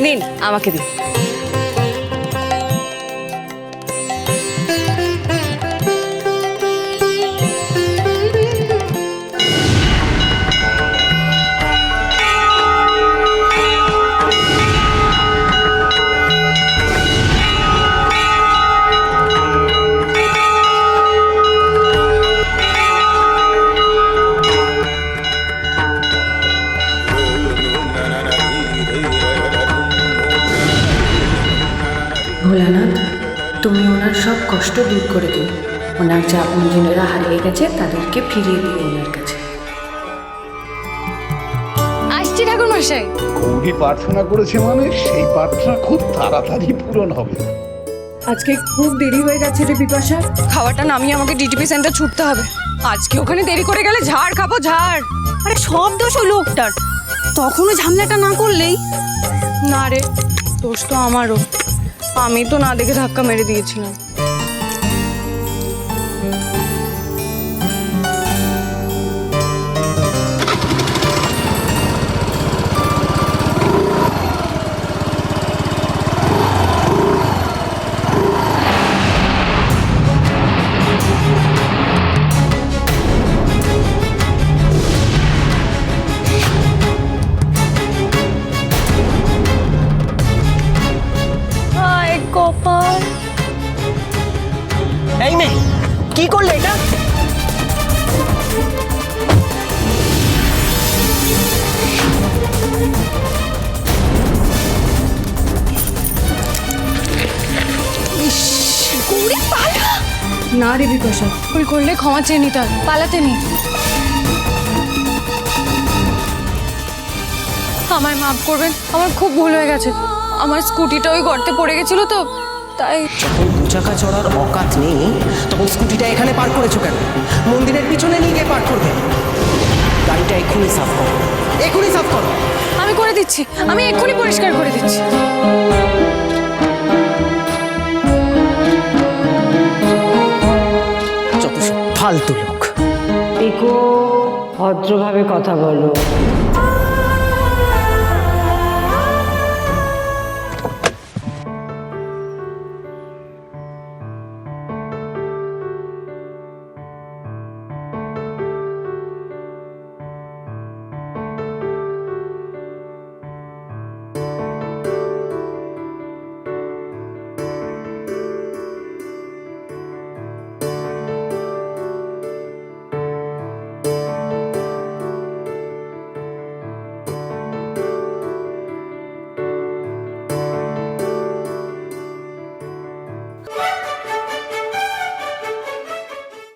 নিন আমাকে দিন। ভোলানাথ তুমি ওনার সব কষ্ট দূর করে দিও। ওনার যে আপনজনেরা হারিয়ে গেছে তাদেরকে ফিরিয়ে দিও ওনার কাছে। আসছি ঠাকুর মশাই। গৌরী প্রার্থনা করেছে মানে সেই প্রার্থনা খুব তাড়াতাড়ি পূরণ হবে। আজকে খুব দেরি হয়ে গেছে রে বিপাশা খাবারটা নামিয়ে আমাকে ডিটিপি সেন্টার ছুটতে হবে। আজকে ওখানে দেরি করে গেলে ঝাড় খাব ঝাড়। আরে সব দোষ ওই লোকটার। তখনও ঝামেলাটা না করলেই? না রে দোষ তো আমারও। আমি তো না দেখে ধাক্কা মেরে দিয়েছিলাম। কপাল। এই মেয়ে কি করলে এটা? না রে বিপাশা ভুল করলে ক্ষমা চেয়ে নিতে হয়, পালাতে নি আমায় মাফ করবেন আমার খুব ভুল হয়ে গেছে। আমার স্কুটিটা ওই গর্তে পড়ে গেছিল তো তাই যখন দু চাকা চড়ার অকাত নেই তখন স্কুটিটা এখানে পার্ক করেছ কেন? মন্দিরের পিছনে নিয়ে গিয়ে পার্ক করবে। গাড়িটা এক্ষুনি সাফ করো। এক্ষুনি সাফ করো। আমি করে দিচ্ছি আমি এক্ষুনি পরিষ্কার করে দিচ্ছি। ফালতু লোক। ভদ্রভাবে কথা বলো।